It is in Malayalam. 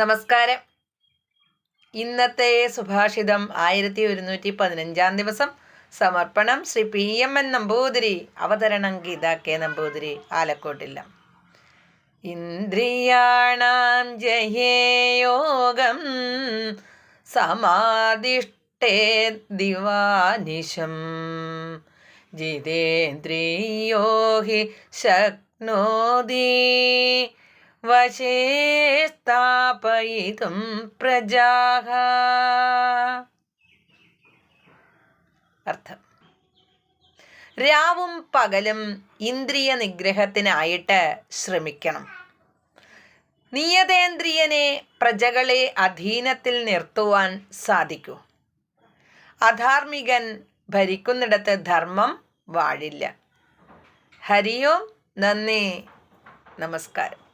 നമസ്കാരം. ഇന്നത്തെ സുഭാഷിതം ആയിരത്തി ഒരുന്നൂറ്റി പതിനഞ്ചാം ദിവസം. സമർപ്പണം Shri P M N Namboothiri അവതരണം ഗീത കെ നമ്പൂതിരി ആലക്കോട്ടില്ല. ഇന്ദ്രിയാണാം ജയേയോഗം സമാധിഷ്ടേ ദിവാനിശം. ജിതേന്ദ്രിയോ ഹി ശക്നോതി വശേ സ്ഥാപയിതും പ്രജാഹ. അർത്ഥം. രാവും പകലും ഇന്ദ്രിയ നിഗ്രഹത്തിനായിട്ട് ശ്രമിക്കണം. നിയതേന്ദ്രിയനെ പ്രജകളെ അധീനത്തിൽ നിർത്തുവാൻ സാധിക്കൂ. അധാർമികൻ ഭരിക്കുന്നിടത്ത് ധർമ്മം വാഴില്ല. ഹരിയോം നന്ദി. നമസ്കാരം.